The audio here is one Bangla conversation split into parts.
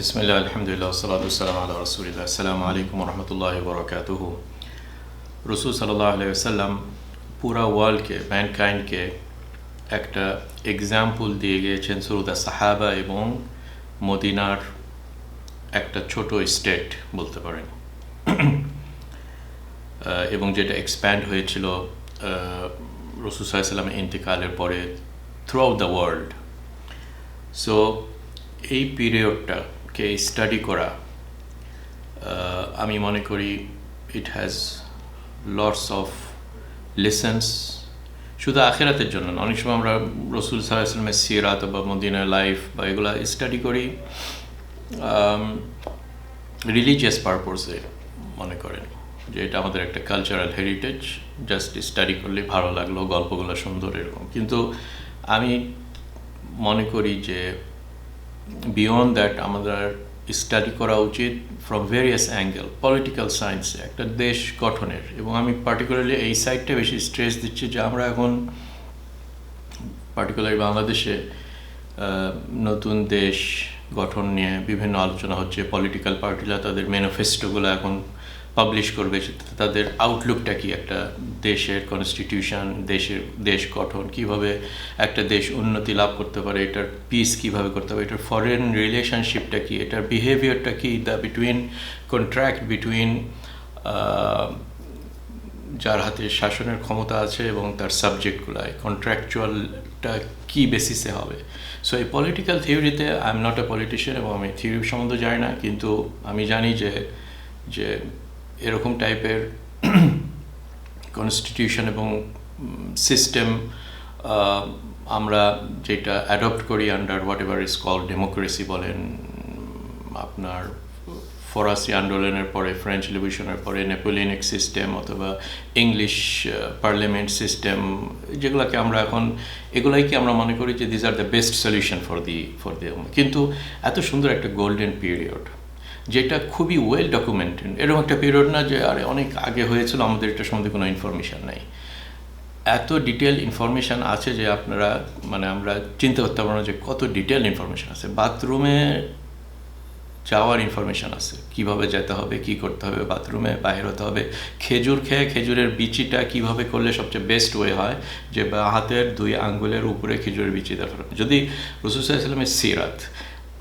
বিসমিল্লাহ আলহামদুলিল্লাহ সালাতাম আল্লাহ রসুলিল্লাহ আসসালামু আলাইকুম রহমতুল্লাহ বরকাতুহু রসুল সাল্লাহ আলাইসাল্লাম পুরা ওয়ার্ল্ডকে ম্যানকাইন্ডকে একটা এক্সাম্পল দিয়ে গিয়েছেন সুরুদা সাহাবা এবং মদিনার একটা ছোট স্টেট বলতে পারেন। এবং যেটা এক্সপ্যান্ড হয়েছিল রসুল সাল্লামের ইন্তেকালের পরে throughout the world so এই পিরিয়ডটাকে স্টাডি করা আমি মনে করি it has lots of lessons শুধু আখেরাতের জন্য অনেক সময় আমরা রসুল সাল্লাহামের সিরাত বা মদিনা লাইফ বা এগুলা স্টাডি করি রিলিজিয়াস পারপোজে মনে করেন, যে এটা আমাদের একটা কালচারাল হেরিটেজ জাস্ট স্টাডি করলে ভালো লাগল, গল্পগুলো সুন্দর এরকম। কিন্তু আমি মনে করি যে বিয়ন্ড দ্যাট আমাদের স্টাডি করা উচিত ফ্রম ভেরিয়াস অ্যাঙ্গেল পলিটিক্যাল সায়েন্সে একটা দেশ গঠনের। এবং আমি পার্টিকুলারলি এই সাইডটা বেশি স্ট্রেস দিচ্ছি যে আমরা এখন পার্টিকুলারলি বাংলাদেশে নতুন দেশ গঠন নিয়ে বিভিন্ন আলোচনা হচ্ছে পলিটিক্যাল পার্টিরা তাদের ম্যানিফেস্টোগুলো এখন পাবলিশ করবে তাদের আউটলুকটা কি? একটা দেশের কনস্টিটিউশন দেশের দেশ গঠন কীভাবে একটা দেশ উন্নতি লাভ করতে পারে? এটার পিস কীভাবে করতে পারে? এটার ফরেন রিলেশনশিপটা কি? এটার বিহেভিয়ারটা কি? দ্য বিটুইন কন্ট্রাক্ট বিটুইন যার হাতে শাসনের ক্ষমতা আছে এবং তার সাবজেক্টগুলায় কন্ট্রাকচুয়ালটা কী বেসিসে হবে? সো এই political থিওরিতে I am not a politician এবং আমি থিওরি সম্বন্ধে জানি না, কিন্তু আমি জানি যে যে এরকম টাইপের কনস্টিটিউশন এবং সিস্টেম আমরা যেটা অ্যাডপ্ট করি under whatever is call democracy বলেন, আপনার ফরাসি আন্দোলনের পরে ফ্রেঞ্চ রিভলিউশনের পরে নেপোলিয়নিক সিস্টেম অথবা ইংলিশ পার্লামেন্ট সিস্টেম যেগুলোকে আমরা এখন, এগুলাই কি আমরা মনে করি যে these are the best solution for the for the কিন্তু এত সুন্দর একটা গোল্ডেন পিরিয়ড যেটা খুবই ওয়েল ডকুমেন্টেড এরকম একটা পিরিয়ড না যে আরে অনেক আগে হয়েছিল, আমাদের এটা সম্বন্ধে কোনো ইনফরমেশান নাই। এত ডিটেল ইনফরমেশান আছে যে আপনারা মানে আমরা চিন্তা করতে পারব না যে কত ডিটেল ইনফরমেশান আছে। বাথরুমে যাওয়ার ইনফরমেশান আছে। কীভাবে যেতে হবে, কি করতে হবে বাথরুমে বাইর হতে হবে। খেজুর খেয়ে খেজুরের বিচিটা কীভাবে করলে সবচেয়ে বেস্ট ওয়ে হয়? যে হাতের দুই আঙ্গুলের উপরে খেজুরের বিচি দেওয়া যদি রসুসাল্লামের সিরাত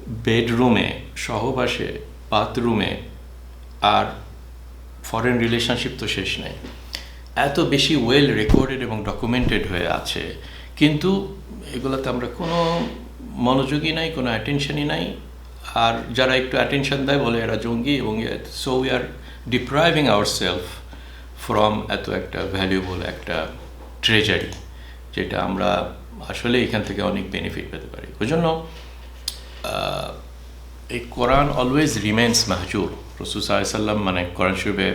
বেডরুমে সহবাসে বাথরুমে আর ফরেন রিলেশনশিপ তো শেষ নেই। এত বেশি ওয়েল রেকর্ডেড এবং ডকুমেন্টেড হয়ে আছে। কিন্তু এগুলোতে আমরা কোনো মনোযোগী নাই, কোনো অ্যাটেনশনই নাই। আর যারা একটু অ্যাটেনশন দেয় বলে এরা জঙ্গি এবং so we are depriving our self from এত একটা ভ্যালুয়েবল একটা ট্রেজারি যেটা আমরা আসলে এখান থেকে অনেক বেনিফিট পেতে পারি। ওই জন্য এই কোরআন অলওয়েজ রিমেন্স মাহজুর রসুল সাল্লাম মানে কোরআন শরীফে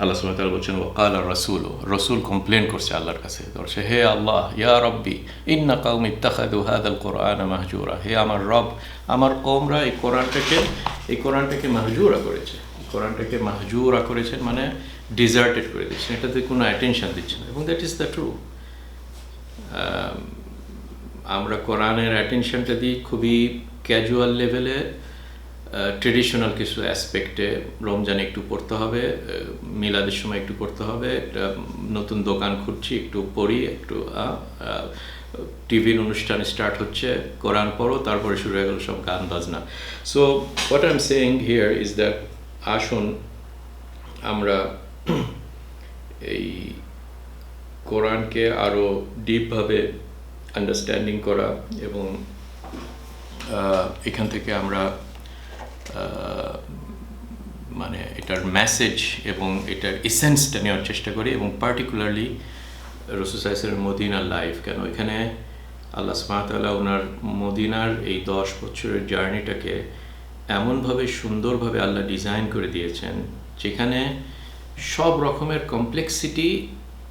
আল্লাহ সুমতাল বলছেন ওকাল রসুল রসুল কমপ্লেন করছে আল্লাহর কাছে। ধরছে হে আল্লাহ, ইয়া রব্বি, ইন্না কাউম ইত্তাখাদু হাদাল কোরআন মাহজুরা। হে আমার রব, আমার কমরা এই কোরআনটাকে এই কোরআনটাকে মাহজুরা করেছে। কোরআনটাকে মাহজুরা করেছেন মানে ডিজার্টেড করে দিচ্ছেন এটাতে কোনো অ্যাটেনশন দিচ্ছে না। এবং দ্যাট ইজ দ্য ট্রু আমরা কোরআনের অ্যাটেনশনটা দিই খুবই ক্যাজুয়াল লেভেলে ট্রেডিশনাল কিছু অ্যাসপেক্টে রমজানে একটু পড়তে হবে মিলাদের সময় একটু পড়তে হবে, একটা নতুন দোকান খুঁজছি, একটু পড়ি, একটু টিভির অনুষ্ঠান স্টার্ট হচ্ছে, কোরআন পড়ো, তারপরে শুরু হয়ে গেল সব গান বাজনা। So what I am saying here is that আসুন, আমরা এই কোরআনকে আরও ডিপভাবে আন্ডারস্ট্যান্ডিং করা এবং এখান থেকে আমরা মানে এটার মেসেজ এবং এটার এসেন্সটা নেওয়ার চেষ্টা করি এবং পার্টিকুলারলি রসুসাইসের মদিনার লাইফ কেন? এখানে আল্লাহ সুমাতাল্লাহ ওনার মদিনার এই দশ বছরের জার্নিটাকে এমনভাবে সুন্দরভাবে আল্লাহ ডিজাইন করে দিয়েছেন, যেখানে সব রকমের কমপ্লেক্সিটি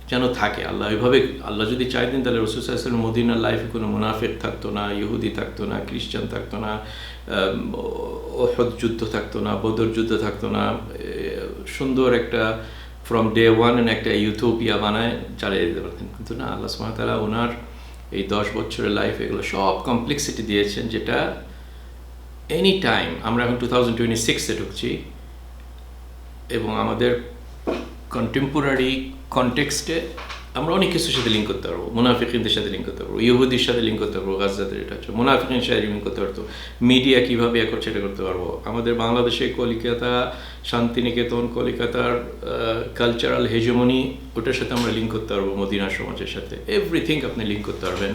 যেন থাকে। আল্লাহ ওইভাবে, আল্লাহ যদি চাইতেন তাহলে রসুল মদিনার লাইফে কোনো মুনাফেক থাকতো না, ইহুদি থাকতো না, খ্রিস্টান থাকতো না যুদ্ধ থাকতো না, বদর যুদ্ধ থাকতো না সুন্দর একটা ফ্রম ডে ওয়ান একটা ইউথোপিয়া বানায়, চালিয়ে দিতে পারতেন। কিন্তু না, আল্লাহ সুমাতালা ওনার এই দশ বছরের লাইফ এগুলো সব কমপ্লেক্সিটি দিয়েছেন, যেটা এনি টাইম আমরা এখন টু থাউজেন্ড টোয়েন্টি সিক্সে ঢুকছি এবং আমাদের কন্টেম্পোরারি কনটেক্সটে আমরা অনেক কিছুর সাথে লিঙ্ক করতে পারব। মুনাফিকিনদের সাথে লিঙ্ক করতে পারব। ইহুদির সাথে লিঙ্ক করতে পারব গাছদাদের এটা হচ্ছে। মুনাফিকিনের সাথে লিঙ্ক করতে পারতো। মিডিয়া কীভাবে এ করছে এটা করতে পারব? আমাদের বাংলাদেশে কলিকাতা, শান্তিনিকেতন, কলিকাতার কালচারাল হেজমনি ওটার সাথে আমরা লিঙ্ক করতে পারব মদিনা সমাজের সাথে। এভরিথিং আপনি লিঙ্ক করতে পারবেন।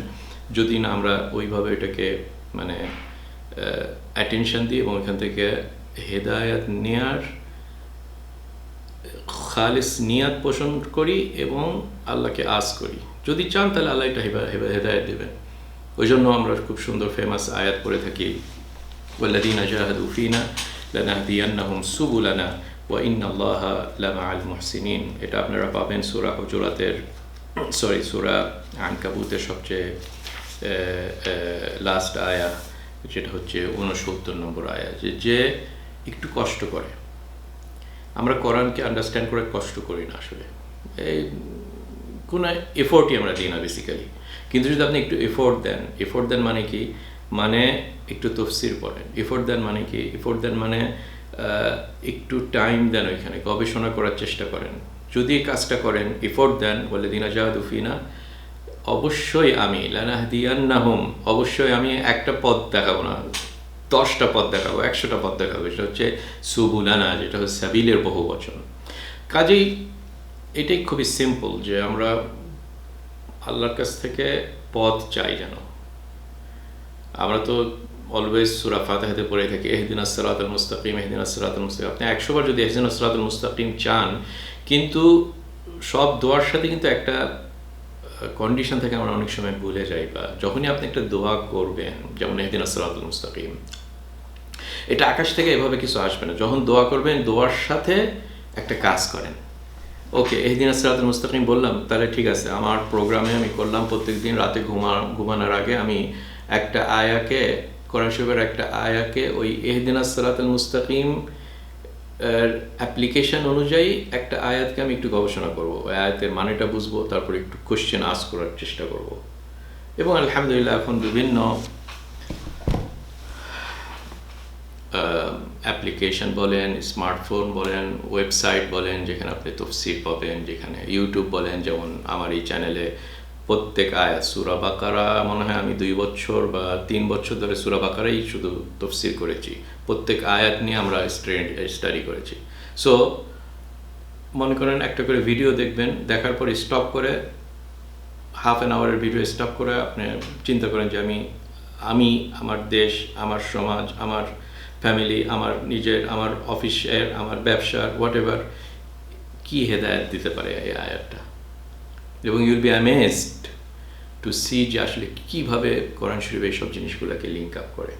যদি না আমরা ওইভাবে এটাকে মানে অ্যাটেনশন দিই এবং এখান থেকে হেদায়াত নেয়ার খালিস নিয়াত পোষণ করি এবং আল্লাহকে আস করি। যদি চান তাহলে আল্লাহ এটা হেদায়ত দেবেন। ওই জন্য আমরা খুব সুন্দর ফেমাস আয়াত করে থাকি ওয়াল্লাদিন জাহাদুফিনা লানাহদিয়ান্নাহুম সুবুলানা ওয়া ইন্নাল্লাহ লামা আল মুহসিনিন এটা আপনারা পাবেন সুরা হজুরাতের, সরি, সুরা আনকাবুতের সবচেয়ে লাস্ট আয়া, যেটা হচ্ছে উনসত্তর নম্বর আয়া, যে যে একটু কষ্ট করে। আমরা কোরআনকে আন্ডারস্ট্যান্ড করে কষ্ট করি না আসলে। এই কোনো এফোর্টই আমরা দিই না বেসিক্যালি কিন্তু যদি আপনি একটু এফোর্ট দেন এফোর্ট দেন মানে কি? মানে একটু তফসির পড়েন। এফোর্ট দেন মানে কি? এফোর্ট দেন মানে একটু টাইম দেন ওইখানে, গবেষণা করার চেষ্টা করেন। যদি কাজটা করেন এফোর্ট দেন বলে দিনা জাহাদুফিনা অবশ্যই আমি লানাহদিয়ান্না হোম অবশ্যই আমি একটা পথ দেখাবো না। দশটা পথ দেখাবো, একশোটা পথ দেখাবো। সেটা হচ্ছে সুবুলানা যেটা হচ্ছে সাবিলের বহু বচন। কাজেই এটাই খুবই সিম্পল যে আমরা আল্লাহর কাছ থেকে পথ চাই যেন। আমরা তো অলওয়েজ সুরা ফাতেহাতে পড়ে থাকি, এহদিন আসরাতুল মুস্তাকিম এহদিন আসরাতুল মুস্তাকিম আপনি একশোবার যদি এহদিন আসরাতুল মুস্তাকিম চান, কিন্তু সব দোয়ার সাথে কিন্তু একটা কন্ডিশন থেকে আমরা অনেক সময় ভুলে যাই বা যখনই আপনি একটা দোয়া করবেন, যেমন এহদিন আসরাতুল মুস্তাকিম এটা আকাশ থেকে এভাবে কিছু আসবে না। যখন দোয়া করবেন, দোয়ার সাথে একটা কাজ করেন। ওকে, এহদিন আসরাতুল মুস্তাকিম বললাম, তাহলে ঠিক আছে, আমার প্রোগ্রামে আমি করলাম প্রত্যেক দিন রাতে ঘুমা, ঘুমানোর আগে আমি একটা আয়াকে, কোরআন শরীফের একটা আয়াকে, ওই এহদিন আসরাতুল মুস্তাকিম অ্যাপ্লিকেশন অনুযায়ী একটা আয়াতকে আমি একটু গবেষণা করব। ওই আয়াতের মানেটা বুঝব, তারপর একটু কোশ্চেন আস করার চেষ্টা করব। এবং আলহামদুলিল্লাহ এখন বিভিন্ন অ্যাপ্লিকেশন বলেন স্মার্টফোন বলেন ওয়েবসাইট বলেন, যেখানে আপনি তফসির পাবেন, যেখানে ইউটিউব বলেন, যেমন আমার এই চ্যানেলে প্রত্যেক আয়াত, সুরা বাকারা, মনে হয় আমি দুই বছর বা তিন বছর ধরে সুরা বাকারাই শুধু তফসির করেছি। প্রত্যেক আয়াত নিয়ে আমরা স্টাডি করেছি। সো মনে করেন একটা করে ভিডিও দেখবেন, দেখার পর স্টপ করে হাফ অ্যান আওয়ারের ভিডিও স্টপ করে আপনি চিন্তা করেন যে আমি আমি, আমার দেশ, আমার সমাজ, আমার ফ্যামিলি আমার নিজের, আমার অফিসের আমার ব্যবসার হোয়াট এভার কী হেদায়ত দিতে পারে এই আয়াতটা? এবং you'll be amazed to see যে আসলে কীভাবে কোরআন শরীফ এইসব জিনিসগুলোকে লিঙ্ক আপ করে।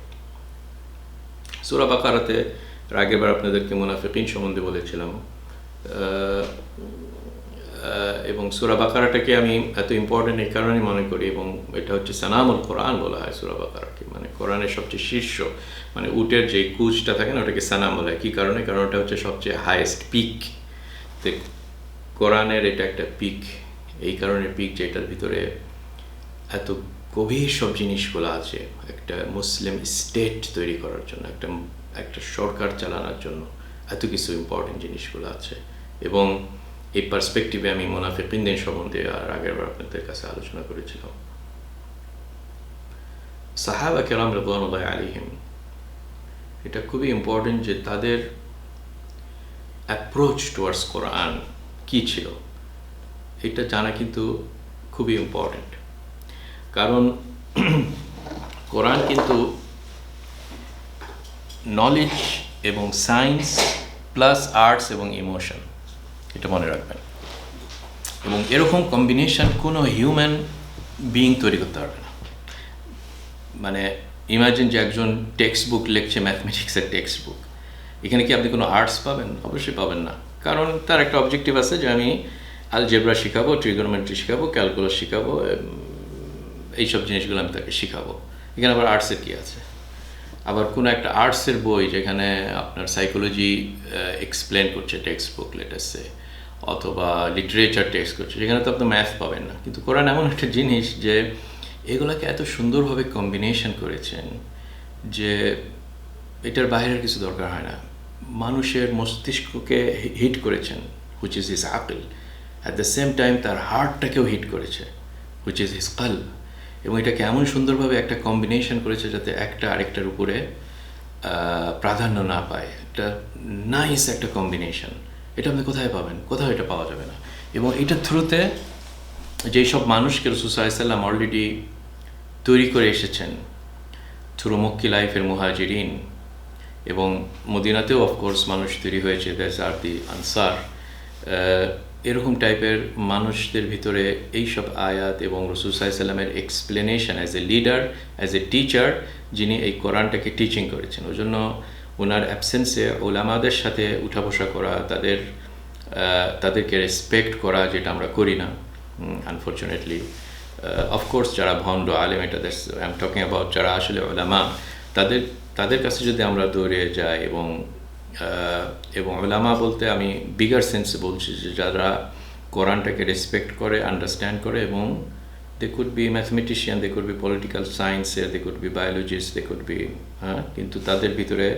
সুরা বাকারাতে আগের বার আপনাদেরকে মুনাফিকিন সম্বন্ধে বলেছিলাম এবং সুরা বাকারাটাকে আমি এত ইম্পর্টেন্ট এই কারণে মনে করি এবং এটা হচ্ছে সানামুল কোরআন বলা হয় সুরা বাকারাকে। মানে কোরআনের সবচেয়ে শীর্ষ মানে উটের যে কুচটা থাকে না, ওটাকে সানাম বলা হয়। কী কারণে? কারণ ওটা হচ্ছে সবচেয়ে হায়েস্ট পিক তো কোরআনের এটা একটা পিক এই কারণে পিক যেটার ভিতরে এত গভীর সব জিনিসগুলো আছে। একটা মুসলিম স্টেট তৈরি করার জন্য, একটা একটা সরকার চালানোর জন্য এত কিছু ইম্পর্টেন্ট জিনিসগুলো আছে। এবং এই পার্সপেক্টিভে আমি মোনাফিকিনদের সম্বন্ধে আর আগের বার আপনাদের কাছে আলোচনা করেছিলাম। সাহাবা কেরাম রবানুল্লাহ আলিহিম এটা খুবই ইম্পর্টেন্ট যে তাদের অ্যাপ্রোচ টুয়ার্ডস কোরআন কী ছিল? এটা জানা কিন্তু খুবই ইম্পর্টেন্ট কারণ কোরআন কিন্তু নলেজ এবং সায়েন্স প্লাস আর্টস এবং ইমোশন এটা মনে রাখবেন। এবং এরকম কম্বিনেশন কোনো হিউম্যান বিইং তৈরি করতে পারবে না। মানে ইমাজিন যে একজন টেক্সট বুক লিখছে ম্যাথমেটিক্সের টেক্সট বুক এখানে কি আপনি কোনো আর্টস পাবেন? অবশ্যই পাবেন না। কারণ তার একটা অবজেক্টিভ আছে যে আমি আলজেব্রা শেখাবো ট্রিগোনোমেট্রি শেখাবো ক্যালকুলাস শেখাবো এইসব জিনিসগুলো আমি তাকে শেখাবো। এখানে আবার আর্টসের কী আছে? আবার কোনো একটা আর্টসের বই যেখানে আপনার সাইকোলজি এক্সপ্লেন করছে টেক্সট বুক লেটাসে অথবা লিটারেচার টেক্সট করছে, সেখানে তো আপনি ম্যাথ পাবেন না। কিন্তু কোরআন এমন একটা জিনিস যে এগুলোকে এত সুন্দরভাবে কম্বিনেশন করেছেন যে এটার বাইরের কিছু দরকার হয় না। মানুষের মস্তিষ্ককে হিট করেছেন হুইচ ইজ হিস আকল অ্যাট দ্য সেম টাইম তার হার্টটাকেও হিট করেছে হুইচ ইজ হিস কাল এবং এটাকে এমন সুন্দরভাবে একটা কম্বিনেশন করেছে যাতে একটা আরেকটার উপরে প্রাধান্য না পায়। একটা নাইস একটা কম্বিনেশন এটা আপনি কোথায় পাবেন? কোথাও এটা পাওয়া যাবে না। এবং এটার থ্রুতে যেই সব মানুষকে রসুসাল্লাম অলরেডি তৈরি করে এসেছেন থ্রু মক্কি লাইফের মুহাজিরিন, এবং মদিনাতেও অফকোর্স মানুষ তৈরি হয়েছে দ্যাস আর দি আনসার এরকম টাইপের মানুষদের ভিতরে এইসব আয়াত এবং রসুল সাল্লামের explanation as a leader as a teacher যিনি এই কোরআনটাকে টিচিং করেছেন। ওই জন্য ওনার অ্যাবসেন্সে ওলামাদের সাথে উঠা বসা করা, তাদের তাদেরকে রেসপেক্ট করা যেটা আমরা করি না। আনফর্চুনেটলি অফকোর্স যারা ভণ্ড আলেম, এটা আই এম টকিং অ্যাবাউট যারা আসলে ওলামা, তাদের তাদের কাছে যদি আমরা দৌড়ে যাই এবং এবং ওলামা বলতে আমি বিগার সেন্সে বলছি যে যারা কোরআনটাকে রেসপেক্ট করে আন্ডারস্ট্যান্ড করে এবং they could be mathematician they could be political সায়েন্সের they could be biologist they could be হ্যাঁ কিন্তু তাদের ভিতরে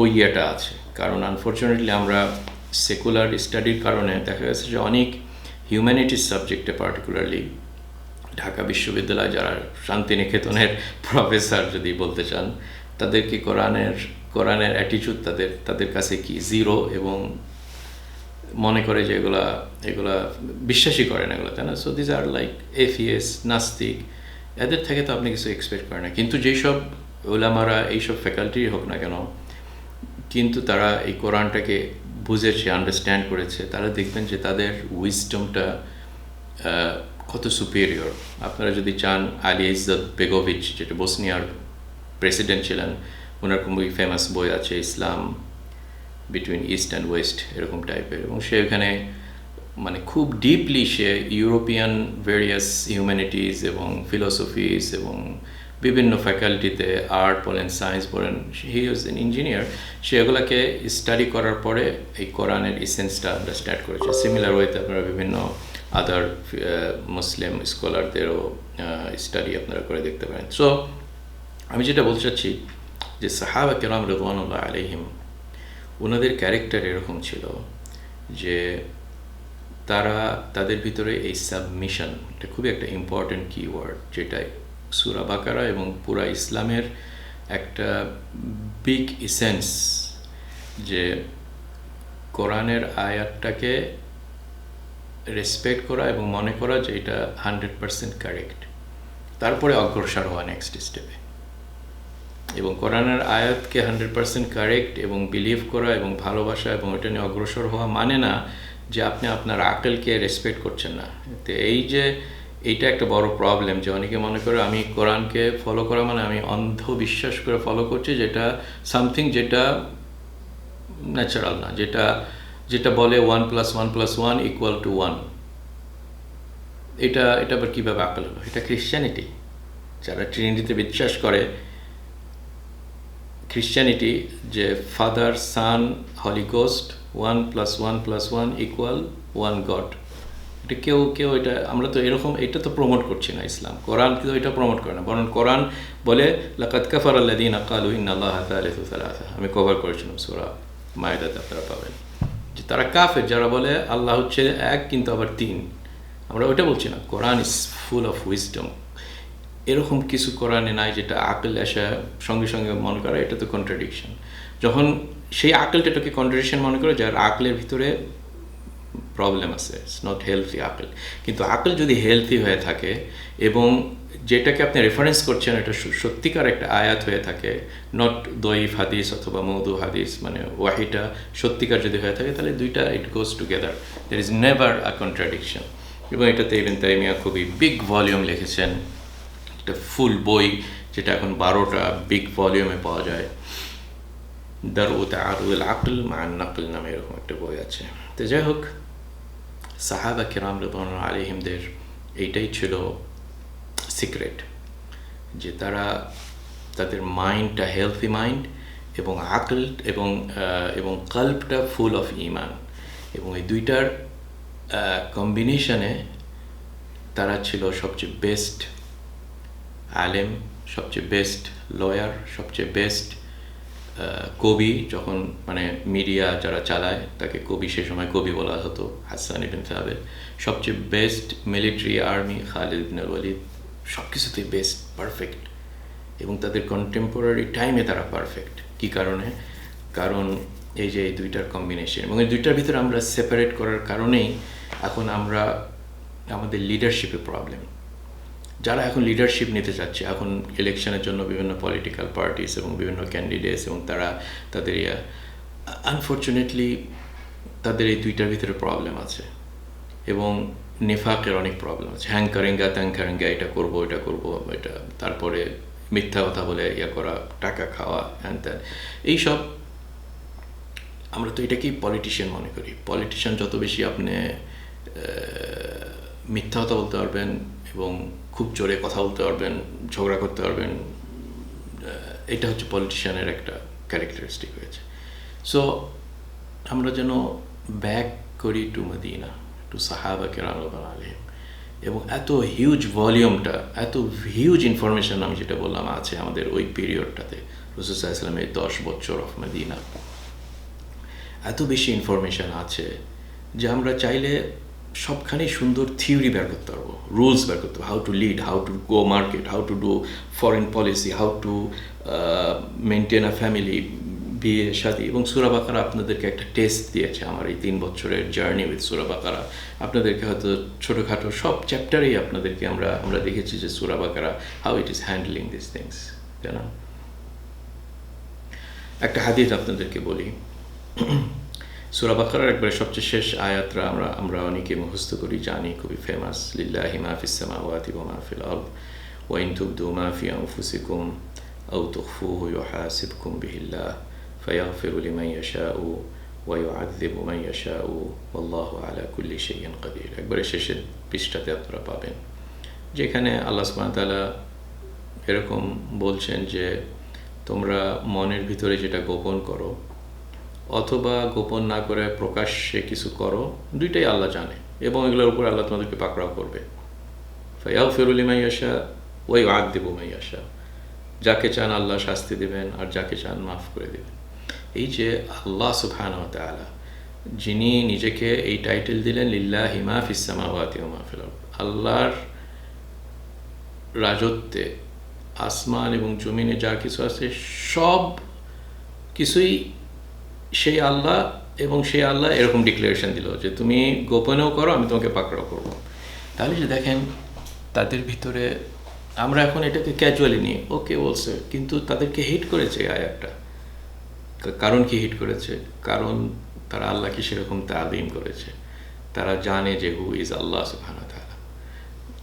ওই ইয়েটা আছে। কারণ আনফর্চুনেটলি আমরা সেকুলার স্টাডির কারণে দেখা গেছে যে অনেক হিউম্যানিটিস সাবজেক্টে পার্টিকুলারলি ঢাকা বিশ্ববিদ্যালয় যারা শান্তিনিকেতনের প্রফেসর যদি বলতে চান, তাদেরকে কোরআনের কোরআনের অ্যাটিচিউড তাদের তাদের কাছে কি? জিরো এবং মনে করে যে এগুলা এগুলা বিশ্বাসই করেন এগুলো, তাই না? সো দিস আর লাইক এফিএস নাস্তিক এদের থেকে তো আপনি কিছু এক্সপেক্ট করেন না। কিন্তু যেসব ওলামারা, এইসব ফ্যাকাল্টি হোক না কেন কিন্তু তারা এই কোরআনটাকে বুঝেছে আন্ডারস্ট্যান্ড করেছে, তারা দেখবেন যে তাদের উইজডমটা কত সুপিরিয়র আপনারা যদি চান, আলী ইজত বেগোভিচ, যেটা বসনিয়ার প্রেসিডেন্ট ছিলেন, ওনার খুবই ফেমাস বই আছে, Islam between east and west এরকম টাইপের এবং সে এখানে মানে খুব ডিপলি সে ইউরোপিয়ান ভেরিয়াস হিউম্যানিটিস এবং ফিলোসফিস এবং বিভিন্ন ফ্যাকাল্টিতে আর্ট বলেন সায়েন্স বলেন হি ইজ এন ইঞ্জিনিয়ার সে স্টাডি করার পরে এই কোরআনের ইসেন্সটা আন্ডারস্ট্যান্ড করেছে। সিমিলার ওয়েতে আপনারা বিভিন্ন আদার মুসলিম স্কলারদেরও স্টাডি আপনারা করে দেখতে পারেন। সো আমি যেটা বলতে চাচ্ছি যে সাহাবা কেরাম রেদওয়ানুল্লাহ আলহিম ওনাদের ক্যারেক্টার এরকম ছিল যে তারা তাদের ভিতরে এই সাবমিশন এটা খুবই একটা ইম্পর্ট্যান্ট কিওয়ার্ড যেটা সুরা বাকারা এবং পুরা ইসলামের একটা বিগ ইসেন্স যে কোরআনের আয়াতটাকে রেসপেক্ট করা এবং মনে করা যে এটা হান্ড্রেড পারসেন্ট কারেক্ট তারপরে অগ্রসর হওয়া নেক্সট স্টেপে এবং কোরআনের আয়াতকে হান্ড্রেড পারসেন্ট কারেক্ট এবং বিলিভ করা এবং ভালোবাসা এবং ওটা নিয়ে অগ্রসর হওয়া মানে না যে আপনি আপনার আকেলকে রেসপেক্ট করছেন না। তো এই যে এইটা একটা বড় প্রবলেম যে অনেকে মনে করে আমি কোরআনকে ফলো করা মানে আমি অন্ধ বিশ্বাস করে ফলো করছি যেটা সামথিং যেটা ন্যাচারাল না, যেটা যেটা বলে one plus one plus one equal to one এটা এটা আবার কীভাবে আকেল হলো? এটা খ্রিশ্চানিটি যারা ট্রিনিটিতে বিশ্বাস করে খ্রিশ্চানিটি যে father son holy ghost one plus one plus one equal one God এটা কেউ কেউ এটা, আমরা তো এরকম, এটা তো প্রমোট করছি না ইসলাম। কোরআন কিন্তু এটা প্রমোট করে না। বরং কোরআন বলে লাকাত কাফার আল্লাদিন আকালু আল্লাহ আমি কভার করেছিলাম সোরা মায়েদাতে, আপনারা পাবেন। যে তারা কাফের, যারা বলে, আল্লাহ হচ্ছে এক, কিন্তু আবার তিন। আমরা ওইটা বলছি না। কোরআন ইজ ফুল অফ উইজডম এরকম কিছু কোরআনে নাই যেটা আকল আসা, সঙ্গে সঙ্গে মনে করা, এটা তো কন্ট্রাডিকশন যখন সেই আকলটাকে কন্ট্রাডিকশন মনে করে, যার আকলের ভিতরে প্রবলেম আছে ইটস নট হেলথি আকল। কিন্তু আকল যদি হেলথি হয়ে থাকে এবং যেটাকে আপনি রেফারেন্স করছেন, এটা সত্যিকার একটা আয়াত হয়ে থাকে নট দইফ হাদিস অথবা মৌদু হাদিস মানে ওয়াহিটা সত্যিকার যদি হয়ে থাকে, তাহলে দুইটা it goes together there is never a contradiction এবং এটাতে ইভেন তাইমিয়া খুবই বিগ ভলিউম লিখেছেন, একটা ফুল বই, যেটা এখন বারোটা বিগ ভলিউমে পাওয়া যায়। দার ও তারুল আকল মান নাকল নামে এরকম একটা বই আছে। তো যাই হোক সাহাবা কিরাম রেদান আলিহিমদের এইটাই ছিল সিক্রেট যে তারা তাদের মাইন্ডটা হেলথি মাইন্ড এবং আকল এবং এবং কাল্পটা ফুল অফ ইমান এবং এই দুইটার কম্বিনেশনে তারা ছিল সবচেয়ে বেস্ট আলেম, সবচেয়ে বেস্ট লয়ার সবচেয়ে বেস্ট কবি যখন মানে মিডিয়া যারা চালায়, তাকে কবি সে সময় কবি বলা হতো, হাসান ইবিন সাহাবের সবচেয়ে বেস্ট মিলিটারি আর্মি খালিদ ইবিন ওয়ালিদ। সব কিছুতেই বেস্ট পারফেক্ট এবং তাদের কন্টেম্পোরারি টাইমে তারা পারফেক্ট কি কারণে? কারণ এই যে এই দুইটার কম্বিনেশন এবং এই দুইটার ভিতরে আমরা সেপারেট করার কারণেই এখন আমরা আমাদের লিডারশিপে প্রবলেম যারা এখন লিডারশিপ নিতে চাচ্ছে, এখন ইলেকশনের জন্য বিভিন্ন পলিটিক্যাল পার্টিস এবং বিভিন্ন ক্যান্ডিডেটস এবং তারা তাদের ইয়া আনফর্চুনেটলি তাদের এই দুইটার ভিতরে প্রবলেম আছে এবং নেফাকের অনেক প্রবলেম আছে। হ্যাং কারেঙ্গা, ত্যাং কারেঙ্গা, এটা করব এটা করব, এটা তারপরে মিথ্যা কথা বলে ইয়া করা, টাকা খাওয়া হ্যান ত্যান এইসব আমরা তো এটাকেই পলিটিশিয়ান মনে করি। পলিটিশিয়ান যত বেশি আপনি মিথ্যা কথা বলতে পারবেন এবং খুব জোরে কথা বলতে পারবেন, ঝগড়া করতে পারবেন এটা হচ্ছে পলিটিশিয়ানের একটা ক্যারেক্টারিস্টিক হয়েছে। সো আমরা যেন ব্যাক করি টু মদিনা টু সাহাবা কেরাম এবং এত হিউজ ভলিউমটা এত হিউজ ইনফরমেশন আমি যেটা বললাম আছে আমাদের ওই পিরিয়ডটাতে রসুল্লাহ ইসলামের দশ বছর অফ মদিনা এত বেশি ইনফরমেশান আছে যে আমরা চাইলে সবখানেই সুন্দর থিওরি বের করতে পারব রুলস বের করতে পারব how to lead how to go market how to do foreign policy how to maintain a family বিয়ে, সাথে এবং সুরাবাকারা আপনাদেরকে একটা টেস্ট দিয়েছে আমার এই তিন বছরের জার্নি উইথ সুরাবাকারা আপনাদেরকে হয়তো ছোটোখাটো সব চ্যাপ্টারেই আপনাদেরকে আমরা আমরা দেখেছি যে সুরাবাকারা how it is handling this things কেন একটা হাদিস আপনাদেরকে বলি। সুরাবাকার একবারে সবচেয়ে শেষ আয়াতরা আমরা আমরা অনেকে মুখস্থ করি, জানি, খুবই ফেমাস লিল্লাহি মাহফিস সামাওয়াতি ওয়া মাহফিল আরদ, ওয়া ইন তুবদু মা ফি আনফুসিকুম, আও তুখফুহু ইউহাসিবকুম বিহিল্লাহ, ফায়াগফিরু লিমান ইয়াশাউ, ওয়া ইউআযযিবু মান ইয়াশাউ, ওয়াল্লাহু আলা কুল্লি শাইইন কাদির। একবারে শেষের পৃষ্ঠাতে আপনারা পাবেন। যেখানে আল্লাহ সুবহানাহু এরকম বলছেন যে, তোমরা মনের ভিতরে যেটা গোপন করো অথবা গোপন না করে প্রকাশ্যে কিছু করো, দুইটাই আল্লাহ জানে এবং এগুলোর উপর আল্লাহ তোমাদেরকে পাকড়াও করবে। ফাইয়াও ফেরুলি মাইয়াশা ওই আগ দেবো মাইয়াশা যাকে চান আল্লাহ শাস্তি দেবেন আর যাকে চান মাফ করে দেবেন। এই যে আল্লাহ সুফান তালা যিনি নিজেকে এই টাইটেল দিলেন লিল্লা হিমা ফিসামাওয়াতি মাহফিল আল্লাহর রাজত্বে আসমান এবং জমিনে যা কিছু আছে, সব কিছুই সেই আল্লাহ এবং সেই আল্লাহ এরকম ডিক্লারেশন দিল যে, তুমি গোপনেও করো, আমি তোমাকে পাকড়াও করব। তাহলে যে দেখেন, তাদের ভিতরে আমরা এখন এটাকে ক্যাজুয়ালি নিই। ওকে বলছে কিন্তু তাদেরকে হিট করেছে আয়াতটা। কারণ কি হিট করেছে? কারণ তারা আল্লাহকে সেরকম তালিম করেছে। তারা জানে যে হু ইজ আল্লাহ সুবহানা তাআলা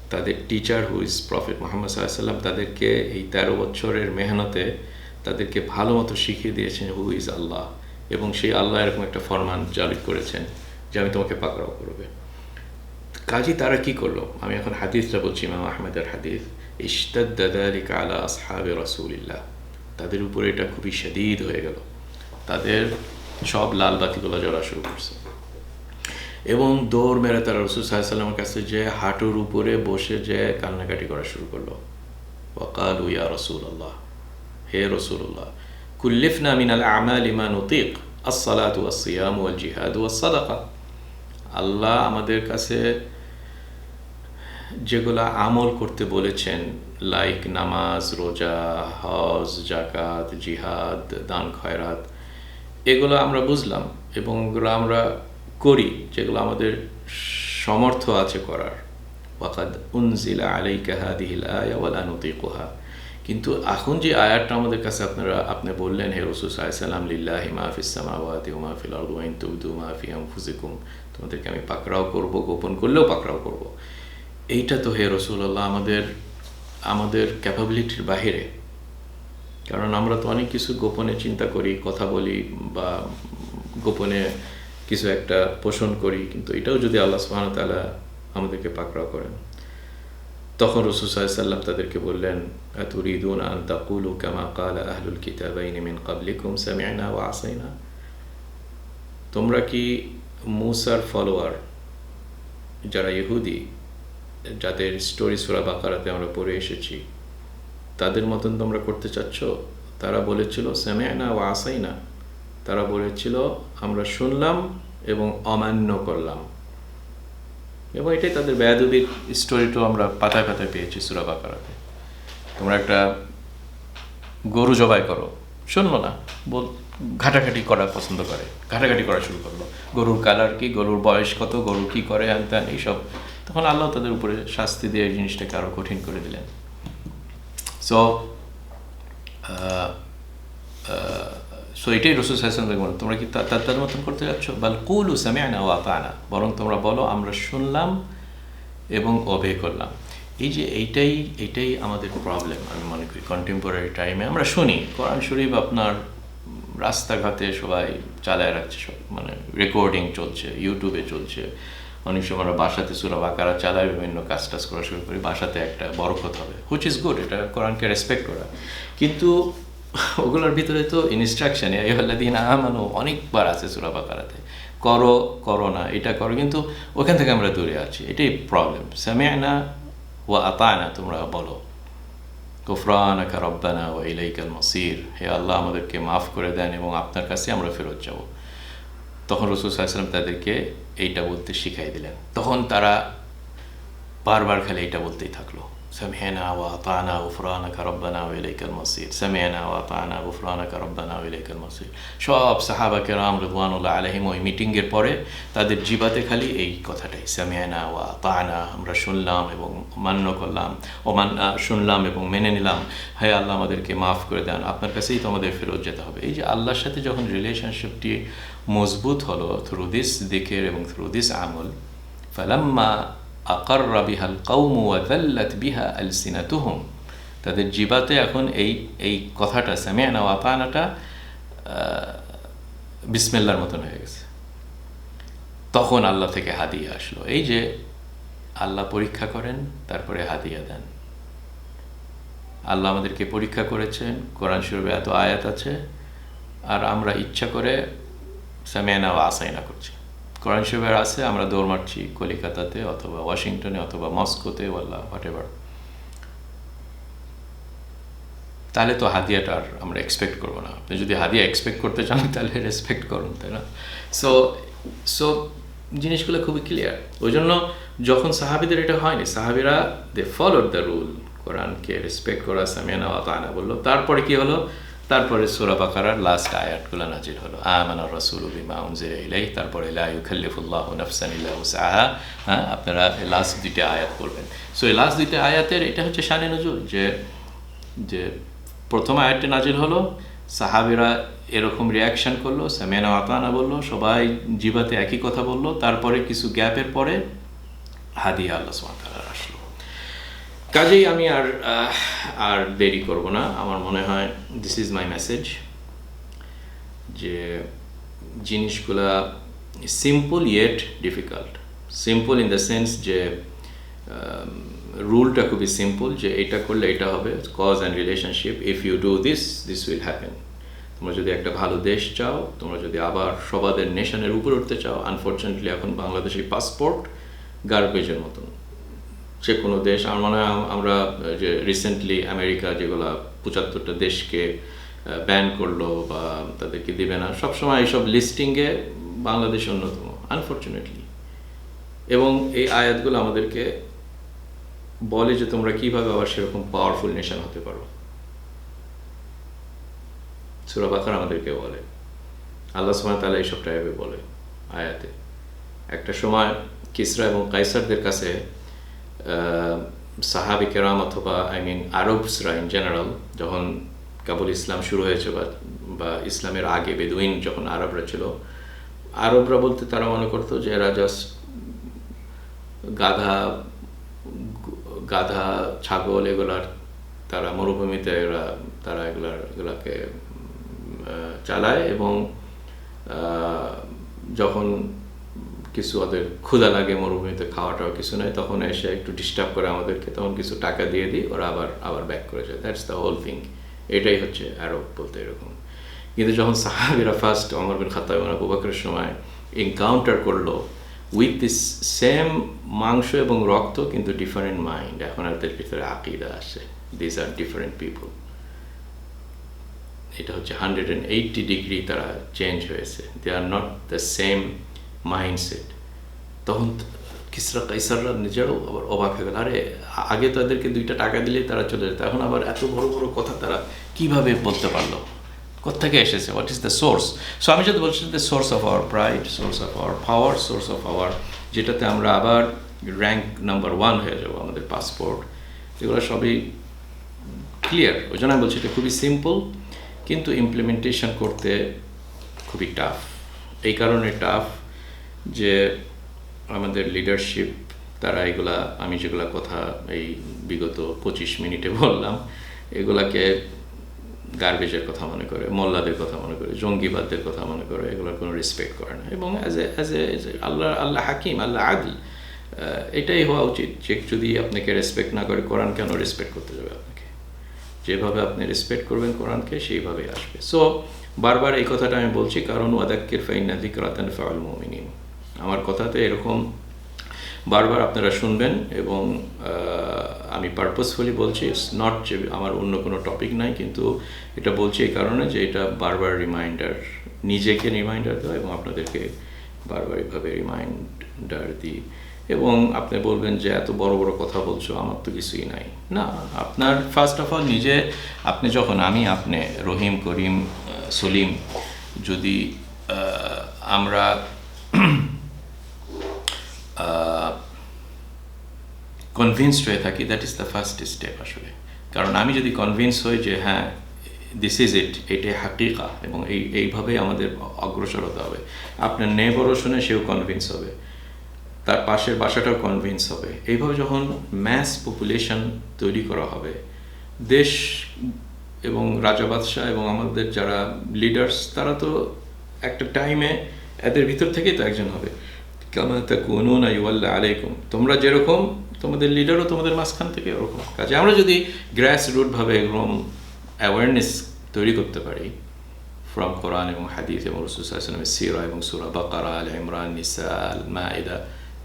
তাদের teacher who is prophet Mohammad সাল্লাম তাদেরকে এই তেরো বছরের মেহনতে তাদেরকে ভালো মতো শিখিয়ে দিয়েছেন হু ইজ আল্লাহ এবং সেই আল্লাহ এরকম একটা ফরমান জারি করেছেন যে আমি তোমাকে পাকড়াও করবে। কাজী তারা কি করল? আমি এখন হাদিসটা বলছি, ইমাম আহমেদের হাদিস ইস্তাদ্দালিক আলা আসহাবে রসুলিল্লাহ। তাদের উপরে এটা খুবই শদীদ হয়ে গেল। তাদের সব লাল বাতিগুলো জ্বলা শুরু করছে। এবং দৌড় মেরে তারা রসুল সাহাশাল্লামের কাছে যে হাঁটুর উপরে বসে যে কান্নাকাটি করা শুরু করল। ওয়াকাল উইয়া রসুল আল্লাহ হে রসুল্লাহ কুল্লিফনা মিনাল আমাল ইমান উতিক আসসালাতু আসিয়াম ওয়াল জিহাদ ওয়াস সাদাকা আল্লাহ আমাদের কাছে যেগুলা আমল করতে বলেছেন, লাইক নামাজ, রোজা, হজ জাকাত জিহাদ, দান, খয়রাত, এগুলো আমরা বুঝলাম এবং এগুলো আমরা করি, যেগুলো আমাদের সমর্থ আছে করার। ওয়াকাদ উনজিলা আলাইকা হাদিহিল আয়া ওয়ালা নুতিকুহা। কিন্তু এখন যে আয়াতটা আমাদের কাছে আপনারা, আপনি বললেন, হে রসুল সাল্লাম লিল্লাহি মাহফিস সামাওয়াতি ওয়া মাহফিল আরদু ওয়া ইন তুবদু মা ফি আনফুসিকুম। তোমাদেরকে আমি পাকড়াও করব, গোপন করলেও পাকড়াও করব। এইটা তো, হে রসুল্লাহ আমাদের আমাদের ক্যাপাবিলিটির বাহিরে। কারণ আমরা তো অনেক কিছু গোপনে চিন্তা করি, কথা বলি বা গোপনে কিছু একটা পোষণ করি, কিন্তু এটাও যদি আল্লাহ সুবাহ তালা আমাদেরকে পাকড়াও করেন। তখন রসুল সাল্লাম তাদেরকে বললেন, আতুরিদুন আন তাকুলু কামা কালা আহলুল কিতাবাইন মিন কাবলিকুম সামিআনা ওয়া আসাইনা? তোমরা কি মুসার ফলোয়ার, যারা ইহুদি, যাদের স্টোরি সুরা বাকারাতে আমরা পড়ে এসেছি, তাদের মতন তোমরা করতে চাচ্ছ? তারা বলেছিল স্যামেনা ও আসাই না তারা বলেছিল, আমরা শুনলাম এবং অমান্য করলাম। এবং এটাই তাদের বেয়াদুবির স্টোরিটাও আমরা পাতায় পাতায় পেয়েছি সুরা বাকারাতে। তোমরা একটা গরু জবাই করো। শুনলো না? বল, ঘাটাঘাটি করা পছন্দ করে। ঘাটাঘাটি করা শুরু করল। গরুর কালার কি, গরুর বয়স কত, গরু কি করে হ্যান এইসব। তখন আল্লাহ তাদের উপরে শাস্তি দিয়ে এই জিনিসটাকে আরও কঠিন করে দিলেন। সো সো এটাই রসুল সাহেব বলেন, তোমরা কি তাদের মতন করতে যাচ্ছ? বাল কুল উসামে আনা ও আনা বরং তোমরা বলো, আমরা শুনলাম এবং অবে করলাম। এই যে এইটাই এইটাই আমাদের প্রবলেম আমি মনে করি কন্টেম্পোরারি টাইমে আমরা শুনি, কোরআন শরীফ আপনার রাস্তাঘাটে সবাই চালায় রাখছে সব মানে রেকর্ডিং চলছে ইউটিউবে চলছে। অনেক সময় আমরা বাসাতে সুরা বাকারা চালায় বিভিন্ন কাজ টাজ করা শুরু করি, বাসাতে একটা বরকত হবে হুইচ ইজ গুড এটা কোরআনকে রেসপেক্ট করা। কিন্তু ওগুলোর ভিতরে তো ইনস্ট্রাকশানে দিন আমানো অনেকবার আছে সুরা বাকারাতে। করো করো না, এটা করো। কিন্তু ওখান থেকে আমরা দূরে আছি। এটাই প্রবলেম সামিয়ানা ও আতায়না তোমরা বলো। গোফরানাকা রব্বানা ও ইলাইকাল মসির হে আল্লাহ, আমাদেরকে মাফ করে দেন এবং আপনার কাছে আমরা ফেরত যাব। তখন রসুল সাল্লাম তাদেরকে এইটা বলতে শিখাই দিলেন। তখন তারা বারবার খালি এইটা বলতেই থাকল। سمعنا وأطعنا غفرانك ربنا وإليك المصير سمعنا وأطعنا غفرانك ربنا وإليك المصير সব সাহাবা কেরাম রিদওয়ানুল্লাহ আলাইহিম ওই মিটিংয়ের পরে তাদের জিবাতে খালি এই কথাটাই সামিয়ানা ওয়া তানা আমরা শুনলাম এবং মান্য করলাম ও মান শুনলাম এবং মেনে নিলাম হ্যাঁ আল্লাহ আমাদেরকে মাফ করে দেন আপনার কাছেই তো আমাদের ফেরত যেতে হবে এই যে আল্লাহর সাথে যখন রিলেশনশিপটি মজবুত হলো থ্রু দিস দিকের এবং থ্রু দিস আমল ফালাম্মা আকার রাবিহাল কৌমু আদাল্লাত বিহা আল সিনাতুহম তাদের জিবাতে এখন এই এই কথাটা সামিয়ানা ওয়াতানাটা বিসমেল্লার মতন হয়ে গেছে। তখন আল্লাহ থেকে হাদিয়া আসলো। এই যে আল্লাহ পরীক্ষা করেন, তারপরে হাদিয়া দেন। আল্লাহ আমাদেরকে পরীক্ষা করেছেন, কোরআন শরীফে এত আয়াত আছে, আর আমরা ইচ্ছা করে সামিয়ানা ও আসাইনা করছি। কোরআন শরীফের আছে, আমরা দৌড় মারছি কলিকাতাতে অথবা ওয়াশিংটনে অথবা মস্কোতে ওয়াল্লা হোয়াট এভার তাহলে তো হাদিয়াটা আর আমরা এক্সপেক্ট করব না। আপনি যদি হাদিয়া এক্সপেক্ট করতে চান, তাহলে রেসপেক্ট করুন, তাই না? সো সো জিনিসগুলো খুবই ক্লিয়ার ওই জন্য যখন সাহাবিদের এটা হয়নি, সাহাবিরা দে ফলোড দ্য রুল কোরআনকে রেসপেক্ট করা, সামিয়ানা আনা বলল। তারপরে কি হলো? তারপরে সোরা বাকারার লাস্ট আয়াতগুলো নাজির হলো। আমানা রসুল বিমা উনজির ইলাই তারপরে ইউখাল্লিফুল্লাহ নাফসান ইল্লা উসাহা হ্যাঁ আপনারা লাস্ট দুইটা আয়াত করবেন সো এই লাস্ট দুইটা আয়াতের এটা হচ্ছে শানে নজুল, যে যে প্রথম আয়াতটি নাজিল হলো, সাহাবিরা এরকম রিয়াকশন করল, সামিয়ানা আতানা বলল, সবাই জিবাতে একই কথা বলল, তারপরে কিছু গ্যাপের পরে হাদিয়া আল্লাহ সুমাতালার আসলো। কাজেই আমি আর আর দেরি করব না। আমার মনে হয় দিস ইজ মাই মেসেজ যে জিনিসগুলা simple yet difficult simple in the sense যে রুলটা খুবই সিম্পল যে এটা করলে এটা হবে cause and relationship if you do this this will happen তোমরা যদি একটা ভালো দেশ চাও, তোমরা যদি আবার সবাদের নেশনের উপরে উঠতে চাও আনফর্চুনেটলি এখন বাংলাদেশের পাসপোর্ট গার্বেজের মতন। যে কোনো দেশ, আমার মনে হয় আমরা যে রিসেন্টলি আমেরিকা যেগুলো পঁচাত্তরটা দেশকে ব্যান করল বা তাদেরকে দিবে না, সবসময় এইসব লিস্টিংয়ে বাংলাদেশ অন্যতম আনফর্চুনেটলি এবং এই আয়াতগুলো আমাদেরকে বলে যে তোমরা কীভাবে আবার সেরকম পাওয়ারফুল নেশন হতে পারো। সুরাবাকার আমাদেরকে বলে। আল্লাহ সময় তাহলে এইসব টাইপে বলে আয়াতে। একটা সময় কিসরা এবং কাইসারদের কাছে সাহাবি কেরাম অথবা আই মিন আরবসরা ইন জেনারেল যখন কাবুল ইসলাম শুরু হয়েছে বা বা ইসলামের আগে বেদুইন যখন আরবরা ছিল, আরবরা বলতে তারা মনে করতো যে এরা জাস্ট গাধা গাধা, ছাগল এগুলার তারা মরুভূমিতে এরা, তারা এগুলার, এগুলাকে চালায় এবং যখন কিছু ওদের ক্ষুধা লাগে, মরুভূমিতে খাওয়াটাও কিছু নয় তখন এসে একটু ডিস্টার্ব করে আমাদেরকে, তখন কিছু টাকা দিয়ে দিই, ওরা আবার আবার ব্যাক করে যায়। দ্যাটস দ্য হোল থিং এটাই হচ্ছে আরব বলতে এরকম। কিন্তু যখন সাহাবিরা ফার্স্ট অমর বিন খাতাব আবু সময় এনকাউন্টার করল উইথ দিস সেম মাংস এবং রক্ত, কিন্তু ডিফারেন্ট মাইন্ড এখন এদের ভিতরে আকিদা আসে দিস আর ডিফারেন্ট পিপল এটা হচ্ছে হান্ড্রেড অ্যান্ড এইটটি ডিগ্রি তারা চেঞ্জ হয়েছে। They are not the same mindset তখন কিসরা কাইসাররা নিজেরাও আবার অবাক হয়ে গেল, আরে, আগে তাদেরকে দুইটা টাকা দিলেই তারা চলে যেত, এখন আবার এত বড় বড় কথা তারা কীভাবে বলতে পারল? কোথেকে এসেছে? What is the source so আমি যদি বলছি the source of our pride source of our power source of our যেটাতে আমরা আবার র্যাঙ্ক নাম্বার ওয়ান হয়ে যাব আমাদের পাসপোর্ট এগুলো সবই ক্লিয়ার ওই জন্য আমি বলছি এটা খুবই সিম্পল কিন্তু ইমপ্লিমেন্টেশন করতে খুবই টাফ এই কারণে টাফ যে আমাদের লিডারশিপ তারা এগুলা, আমি যেগুলা কথা এই বিগত পঁচিশ মিনিটে বললাম, এগুলাকে গার্বেজের কথা মনে করে, মোল্লাদের কথা মনে করে, জঙ্গিবাদদের কথা মনে করে, এগুলোর কোনো রেসপেক্ট করে না। এবং অ্যাজ এ অ্যাজ এ আল্লাহ আল্লাহ হাকিম, আল্লাহ আদি এটাই হওয়া উচিত যে যদি আপনাকে রেসপেক্ট না করে, কোরআন কেন রেসপেক্ট করতে যাবে আপনাকে? যেভাবে আপনি রেসপেক্ট করবেন কোরআনকে, সেইভাবেই আসবে। সো বারবার এই কথাটা আমি বলছি, কারণ ওয়াদাক্কির ফাইনা দিকরাতান ফাউল মুমিনিন। আমার কথাতে এরকম বারবার আপনারা শুনবেন এবং আমি পারপাসফুলি বলছি ইটস নট যে আমার অন্য কোনো টপিক নাই, কিন্তু এটা বলছি এই কারণে যে এটা বারবার রিমাইন্ডার নিজেকে রিমাইন্ডার দেওয়া এবং আপনাদেরকে বারবার এইভাবে রিমাইন্ডার দিই। এবং আপনি বলবেন যে, এত বড় বড় কথা বলছো, আমার তো কিছুই নাই। না, আপনার ফার্স্ট অফ অল নিজে, আপনি যখন, আমি আপনি, রহিম, করিম সলিম, যদি আমরা কনভিন্সড হয়ে থাকি that is the first step আসলে। কারণ আমি যদি কনভিন্স হই যে হ্যাঁ দিস ইজ ইট এটাই হাকিকা এবং এই, এইভাবেই আমাদের অগ্রসর হতে হবে। আপনার নেবরও শুনে সেও কনভিন্স হবে। তার পাশের বাসাটাও কনভিন্স হবে। এইভাবে যখন ম্যাস পপুলেশন তৈরি করা হবে, দেশ এবং রাজা বাদশাহ এবং আমাদের যারা লিডার্স তারা তো একটা টাইমে এদের ভিতর থেকেই তো একজন হবে। তা আলাইকুম তোমরা যেরকম তোমাদের লিডারও তোমাদের মাঝখান থেকে ওরকম। কাজে আমরা যদি গ্রাস রুটভাবে এরকম অ্যাওয়ারনেস তৈরি করতে পারি ফ্রম কোরআন এবং হাদিস এবং রসুলামের সিরা এবং সুরা বাকারা, আল ইমরান, নিসা, আল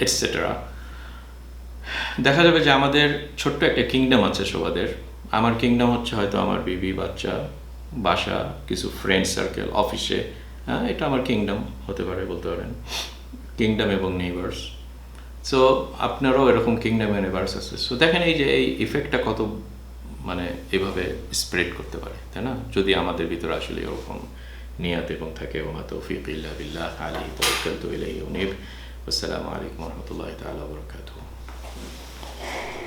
এটসেট্রা দেখা যাবে যে আমাদের ছোট্ট একটা কিংডম আছে সবাদের। আমার কিংডম হচ্ছে হয়তো আমার বিবি, বাচ্চা, বাসা, কিছু ফ্রেন্ড সার্কেল অফিসে হ্যাঁ এটা আমার কিংডম হতে পারে বলতে পারেন। কিংডম এবং নেইবার্স সো আপনারও এরকম কিংডম নেইবার্স আছে। সো দেখেন এই যে এই ইফেক্টটা কত মানে এভাবে স্প্রেড করতে পারে, তাই না? যদি আমাদের ভিতরে আসলে এরকম নিয়াত এবং থাকে ও মাতো ফিকিল্লা বিল্লাহ আলী তওয়াক্কালতু ইলাইহি উনিব। আসসালামু আলাইকুম রহমতুল্লাহ তালা বারাকাতুহু।